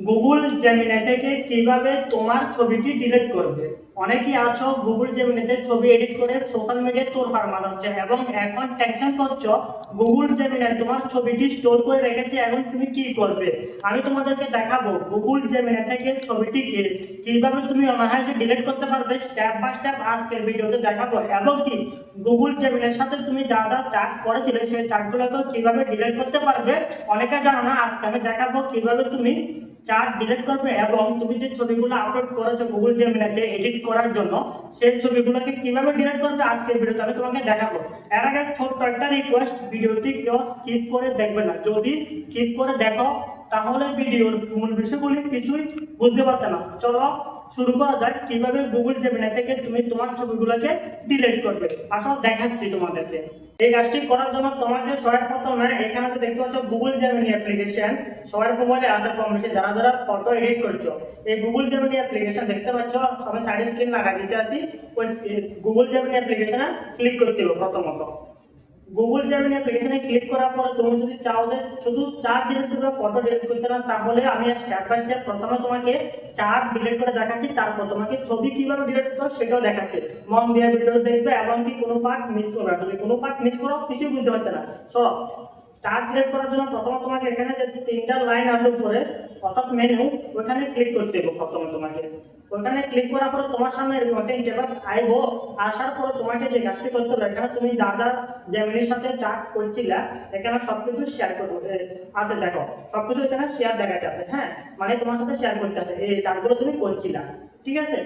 Google Gemini থেকে কীভাবে তোমার ছবিটি ডিলিট করবে? অনেকেই আছো গুগল জেমিনাইতে ছবি এডিট করে সোশ্যাল মিডিয়ায় তোর ফার্মা হচ্ছে এবং এখন টেনশন করছ গুগল জেমিনাই তোমার ছবিটি স্টোর করে রেখেছে, এখন তুমি কি করবে? আমি তোমাদেরকে দেখাবো গুগল জেমিনাই থেকে ছবিটিকে কীভাবে তুমি অনায়াসে ডিলিট করতে পারবে স্টেপ বাই স্টেপ আজকের ভিডিওতে দেখাবো। এবং কি গুগল জেমিনাইয়ের সাথে তুমি যা যা চার্ট করেছিলে, সেই চার্টগুলোকে কীভাবে ডিলিট করতে পারবে, অনেকে জানো না, আজকে আমি দেখাবো কীভাবে তুমি চার্ট ডিলিট করবে এবং তুমি যে ছবিগুলো আপলোড করেছ গুগল জেমিনাইতে এডিট করার জন্য সেই ছবিগুলোকে কীভাবে ডিলিট করবে আজকের ভিডিওতে আমি তোমাকে দেখাবো। এর আগে ছোট্ট একটা রিকোয়েস্ট ভিডিওটি কেউ স্কিপ করে দেখবে না। যদি স্কিপ করে দেখো, তাহলে ভিডিওর মূল বিষয়গুলি কিছুই বুঝতে পারতে না। চলো শুরু করা যাক, কীভাবে গুগল জেমিনাই থেকে তুমি তোমার ছবিগুলোকে ডিলিট করবে। আসল দেখাচ্ছি তোমাদেরকে। এই কাজটি করার জন্য তোমাকে সবার প্রথমে এখানে যে দেখতে পাচ্ছ গুগল জেমিনি অ্যাপ্লিকেশন সবার মোবাইলে আছে কম বেশি, যারা যারা ফটো এডিট করছ, এই গুগল জেমিনি অ্যাপ্লিকেশন দেখতে পাচ্ছ আমি সাইড স্ক্রিন লাগা দিতে আসি, ওই গুগল জেমিনি অ্যাপ্লিকেশনে ক্লিক করতে হবে প্রথমত। গুগল জেমিনি অ্যাপ্লিকেশনে ক্লিক করার পরে তুমি যদি চাও যে শুধু চার ডিলিট করবে ফটো ডিলিট করতে না তাহলে আমি স্টেপ বাই স্টেপ প্রথমে তোমাকে চার ডিলিট করে দেখাচ্ছি, তারপর তোমাকে ছবি কীভাবে ডিলিট করতে সেটাও দেখাচ্ছি মন দিয়ে ভিডিও দেখবে, এমনকি কোনো পার্ট মিস করবে না। তুমি কোনো পার্ট মিস করো কিছুই বুঝতে পারছে না চলো চার্ট ডিলিট করার জন্য প্রথমে তোমাকে এখানে যে তিনটা লাইন আছে উপরে, অর্থাৎ মেনু ওখানে ক্লিক করতে হবে প্রথমে তোমাকে। ওখানে ক্লিক করার পরে তোমার সামনে একটা ইন্টারফেস আসার পরে তোমাকে যে কাজটি করতে হবে, এখানে তুমি যা যা জেমিনির সাথে করছিলা, এখানে সবকিছু শেয়ার করব। আছে দেখো, সবকিছু এখানে শেয়ার দেখাতে আছে হ্যাঁ? মানে তোমার সাথে শেয়ার করতে আছে, এই চার্টগুলো তুমি করছিলা। ঠিক আছে?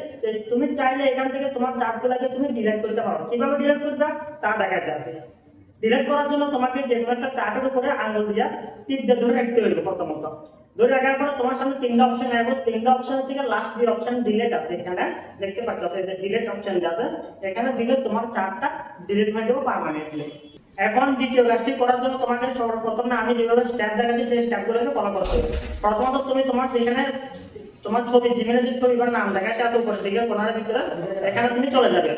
তুমি চাইলে এখান থেকে তোমার চার্টগুলোকে তুমি ডিলিট করতে পারো। কীভাবে ডিলিট করবে? তা দেখাতে আছে। ডিলিট করার জন্য তোমাকে যে কোনো একটা চার্টের উপরে আঙুল দিয়া দিয়ে ধরে রাখতে হইবে প্রথমত। ধরে রাখার পরে তোমার সামনে তিনটা অপশন আসবে তিনটা অপশন থেকে লাস্ট যে অপশন ডিলিট আছে এখানে, দেখতে পাচ্ছ যে ডিলেট অপশন আছে। এখানে দিলে তোমার চার্টটা ডিলিট হয়ে যাবে পার্মানেন্টলি এখন দ্বিতীয় কাজটি করার জন্য তোমাকে সর্বপ্রথমে আমি যেভাবে স্ট্যাপ দেখাচ্ছি সেই স্ট্যাপগুলোকে ফলো করতে হবে। প্রথমত তুমি তোমার যেখানে তোমার ছবি জিমেলে যে ছবি বা নাম দেখাচ্ছে আছে উপরে দিকে, কোনার ভিতরে, এখানে তুমি চলে যাবে।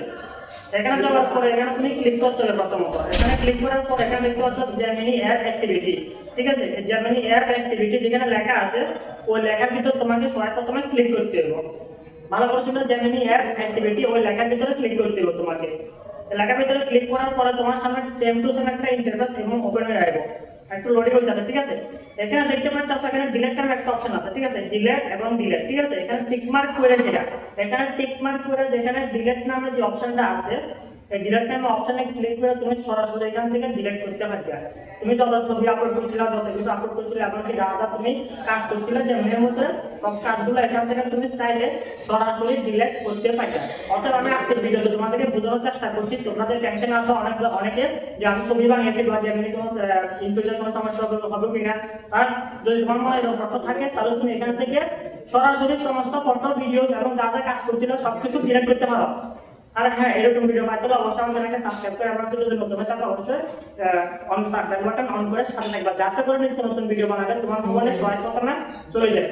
এখানে যাওয়ার পরে, এখানে তুমি ক্লিক হবে প্রথমত এখানে ক্লিক করার পর এখানে দেখতে পাচ্ছ জেমিনি অ্যাপ অ্যাক্টিভিটি ঠিক আছে? জেমিনি অ্যাপ অ্যাক্টিভিটি যেখানে লেখা আছে, ওই লেখার ভিতর তোমাকে সবার প্রথমে ক্লিক করতে হবে। ভালো করে শুনে জেমিনি অ্যাপ অ্যাক্টিভিটি ওই লেখার ভিতরে ক্লিক করতে হবে তোমাকে। লেখার ভিতরে ক্লিক করার পরে তোমার সামনে সেম টু সেম একটা ইন্টারফেস এবং ওপেন হয়ে আসবে একটু লোডিং যাচ্ছে, ঠিক আছে? এখানে দেখতে পাচ্ছ এখানে ডিলেট নামে একটা অপশন আছে, ঠিক আছে? ডিলেট এবং ডিলেট ঠিক আছে? এখানে টিক মার্ক করে সেটা এখানে টিক মার্ক করে যেখানে ডিলেট নামে যে অপশনটা আছে ডিলেট নামে অপশনে ক্লিক করে তুমি সরাসরি এখান থেকে ডিলেট করতে পারবে। তুমি যত ছবি আপলোড করছিলে, যত কিছু আপলোড করছিলে, এমনকি যা যা তুমি কাজ করছিলে যে মনের মধ্যে সব কাজগুলো এখান থেকে তুমি চাইলে সরাসরি ডিলেট করতে পারবে। অর্থাৎ আমি আজকের ভিডিওতে তোমাদেরকে বোঝানোর চেষ্টা করছি, তোমরা যে টেনশন আছো অনেক অনেকে যে আমি ছবি বানিয়েছি বা যেমনি কোনো ইনফিউচার কোনো সমস্যা হবে কিনা, আর যদি তোমার মনে এরকম প্রশ্ন থাকে, তাহলে তুমি এখান থেকে সরাসরি সমস্ত ফটো ভিডিও এবং যা যা কাজ করছিল সবকিছু ডিলেট করতে পারো। আর হ্যাঁ এরকম ভিডিও পাইতে হলে অবশ্যই আমাদের চ্যানেলকে সাবস্ক্রাইব করে আমরা যদি নতুন হয় তাহলে অবশ্যই অন সাবস্ক্রাইব বাটন অন করে সাথে একবার যাতে করে নিত্য নতুন ভিডিও বানালে তোমার মোবাইলে সবাই প্রথমে চলে যায়